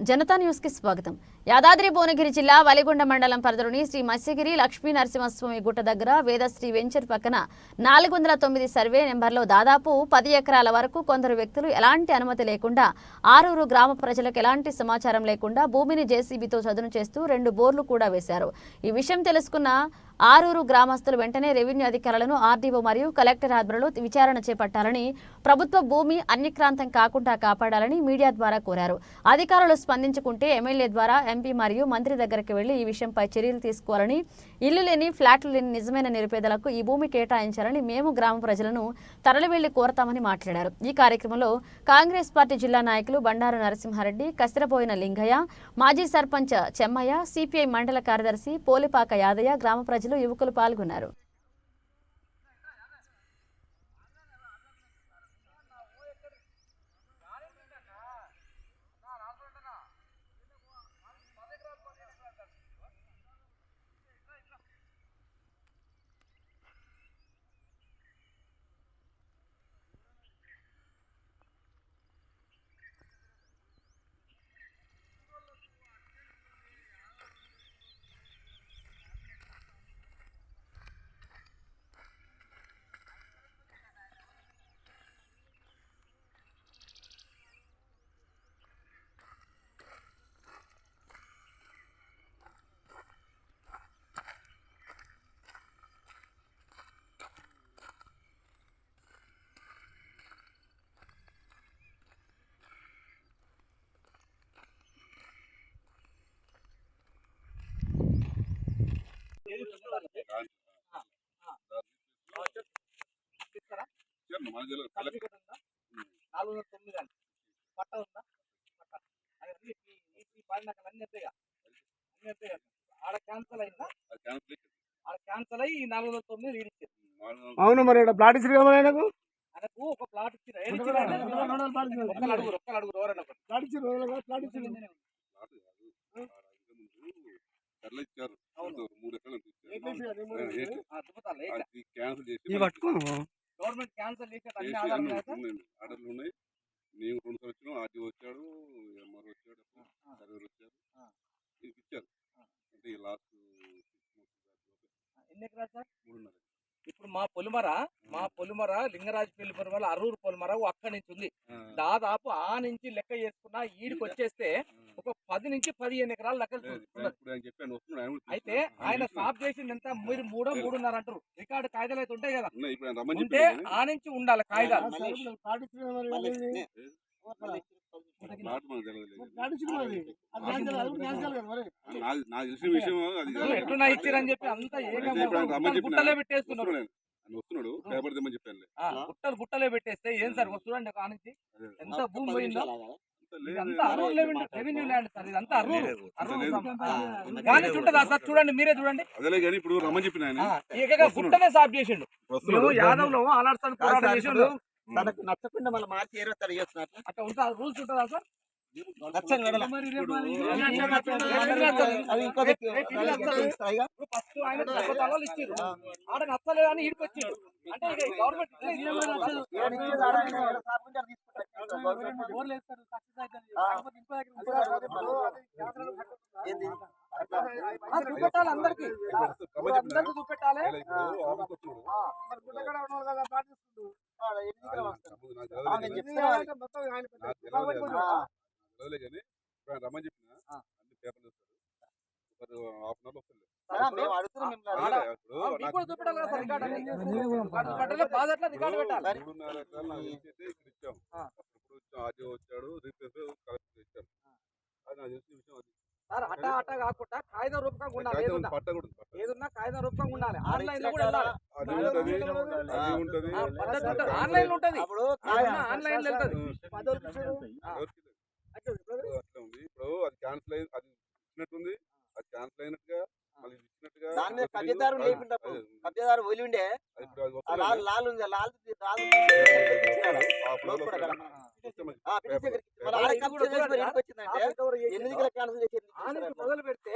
జనతా న్యూస్కి స్వాగతం. యాదాద్రి భువనగిరి జిల్లా వలిగొండ మండలం పరిధిలోని శ్రీ మత్స్యగిరి లక్ష్మీ నరసింహస్వామి గుట్ట దగ్గర వేదశ్రీ వెంచర్ పక్కన నాలుగు వందల తొమ్మిది సర్వే నెంబర్లో దాదాపు పది ఎకరాల వరకు కొందరు వ్యక్తులు ఎలాంటి అనుమతి లేకుండా ఆరూరు గ్రామ ప్రజలకు ఎలాంటి సమాచారం లేకుండా భూమిని జేసీబీతో చదును చేస్తూ రెండు బోర్లు కూడా వేశారు. ఈ విషయం తెలుసుకున్న ఆరూరు గ్రామస్తులు వెంటనే రెవెన్యూ అధికారులను ఆర్డీఓ మరియు కలెక్టర్ ఆధ్వర్యంలో విచారణ చేపట్టాలని ప్రభుత్వ భూమి అన్యక్రాంతం కాకుండా కాపాడాలని మీడియా ద్వారా కోరారు. అధికారులు స్పందించుకుంటే ఎమ్మెల్యే ద్వారా ఎంపీ మరియు మంత్రి దగ్గరికి వెళ్ళి ఈ విషయంపై చర్యలు తీసుకోవాలని ఇల్లు లేని ఫ్లాట్లు లేని నిజమైన నిరుపేదలకు ఈ భూమి కేటాయించాలని మేము గ్రామ ప్రజలను తరలివెళ్ళి కోరతామని మాట్లాడారు. ఈ కార్యక్రమంలో కాంగ్రెస్ పార్టీ జిల్లా నాయకులు బండారు నరసింహారెడ్డి కసిరపోయిన లింగయ్య మాజీ సర్పంచ్ చెమ్మయ్య సిపిఐ మండల కార్యదర్శి పోలిపాక యాదయ్య గ్రామ ప్రజలు యువకులు పాల్గొన్నారు ఇచ్చారు మన జిల్లా కలిసి కూడా ఉందా? నాలుగు వందల తొమ్మిది అండి పట్ట ఉందా? పట్ట. అవన్నీ ఈ- ఈ- ఈ పడిన అన్ని ఎత్తాయిగా అన్ని ఎత్తాయిగా ఆడ క్యాన్సల్ అయిందా? అది క్యాన్సిల్ చేశారు. ఆడ క్యాన్సల్ అయ్యి ఈ నాలుగు వందల తొమ్మిది ఇచ్చారు నాలుగు వందల అవును మరి ఇక్కడ ప్లాట్ ఇచ్చారు కదా ఆయనకు? ఆయనకు ఒక ప్లాట్ వందల ప్లాట్ ఇచ్చారు. ఒకరు. ప్లాట్ ఇచ్చారు ప్లాట్ ఇచ్చారు ప్లాట్ కాదు. ఆడ ఇంతకుముందు కర్రలు ఇచ్చారు అవును. ఒక మూడు ఎకరాలు ఎంత ఇచ్చారు. ఎట్లా ఇచ్చారు? ఆ, ఏంటి? ఆ, దుబ్బతాలు లేక. అది క్యాన్సిల్ చేసి ఇవి పట్టుకో గవర్నమెంట్ క్యాన్సల్ చేసి అన్ని ఉన్నాయి. ఆర్డర్లు ఉన్నాయి. నేను రెండు సార్లు వచ్చినాం ఆర్టీ వచ్చాడు ఎంఆర్ వచ్చాడు ఆ. సర్వేర్ వచ్చారు ఆ. ఇది ఇచ్చారు. ఆ. అంటే ఈ లాస్ట్ ఎన్ని ఎకరాలు సార్? మూడున్నర ఇప్పుడు మా పొలిమర మా పొలిమర లింగరాజు పెళ్ళి పొలిమర అరూరు పొలిమర అక్కడి నుంచి ఉంది. ఆ, దాదాపు ఆ నుంచి లెక్క చేసుకున్నా ఈడికి వచ్చేస్తే పది నుంచి పదిహేను ఎకరాలు కూడా అయితే. ఆయన. స్టాప్ చేసింది ఎంత? మీరు మూడో మూడున్నర అంటారు. రికార్డు కాగితాలు అయితే ఉంటాయి కదా. ఉంటే ఆ నుంచి ఉండాలి కాదు. ఎట్లున్నా ఇచ్చిరని చెప్పి అంత గుట్టలే పెట్టేస్తున్నారు వస్తున్నాడు పేపర్ తెమ్మని చెప్పాను ఆ, గుట్టలు గుట్టలే పెట్టేస్తే ఏం సార్? చూడండి ఒక నుంచి? అదే. ఎంత భూమి పోయిందో? రెవెన్యూ ల్యాండ్ సార్ ఇదంతా అరూరు అంత అరూరు లేదు. సం- కానీ ఉంటుందా సార్ చూడండి మీరే చూడండి. అదేలే కానీ ఇప్పుడు రమ్మని చెప్పిన ఏకగా గుట్టనే సాఫ్ చేసిండు. మేము వస్తున్నాడు. యాదవ్లో అలాంటి పోరాటం చేసిండు. తనకు నచ్చకుండా మళ్ళీ మార్చి ఏరో తర చేస్తున్నట్లు అట్లా ఉంటా రూల్స్ ఉంటుందా సార్? ఆడ నచ్చలేదు అని ఈడికి వచ్చిండు అంటే ఇక గవర్నమెంట్ చూపెట్టాలి అందరికి అందరికి చూపెట్టాలి ఆయన నేను కానీ- ఇప్పుడు ఆయన రమ్మని చెప్పిన. అన్ని పేపర్లు ఇస్తాడు ఒక హాఫ్ అన్ అవర్ వస్తుంది మూడున్నర ఎకరాలు నాకు తెలిసి ఇక్కడ ఇచ్చాం. అప్పుడు వచ్చాడు కలెక్టర్ అది నాకు తెలిసిన విషయం అది. సార్ అట్ట అట్ట కాకుండా కాగితం రూపకంగా ఉండాలి ఏదున్నా. ఏదున్నా కాగితం రూపకంగా ఆన్లైన్లో కూడా ఉండాలి. అది ఉంటది. ఆ, పద్ధతి ఉంటుంది. ఆన్లైన్లో ఉంటది. ఆన్లైన్లో వెళ్తది అట్లా ఉంది. ఇప్పుడు అది క్యాన్సిల్ అయి అది ఇచ్చినట్టుంది. అది క్యాన్సిల్ అయినట్టుగా మళ్ళీ ఇది ఇచ్చినట్టుగా దాని మీద అది తెలియదు. కబ్జదారు అది- లేకుండప్పుడు అది- కబ్జదారు వదిలి ఉండే. లాల్ ఉంది దిక్కుల క్యాన్సిల్ చేసి మొదలు పెడితే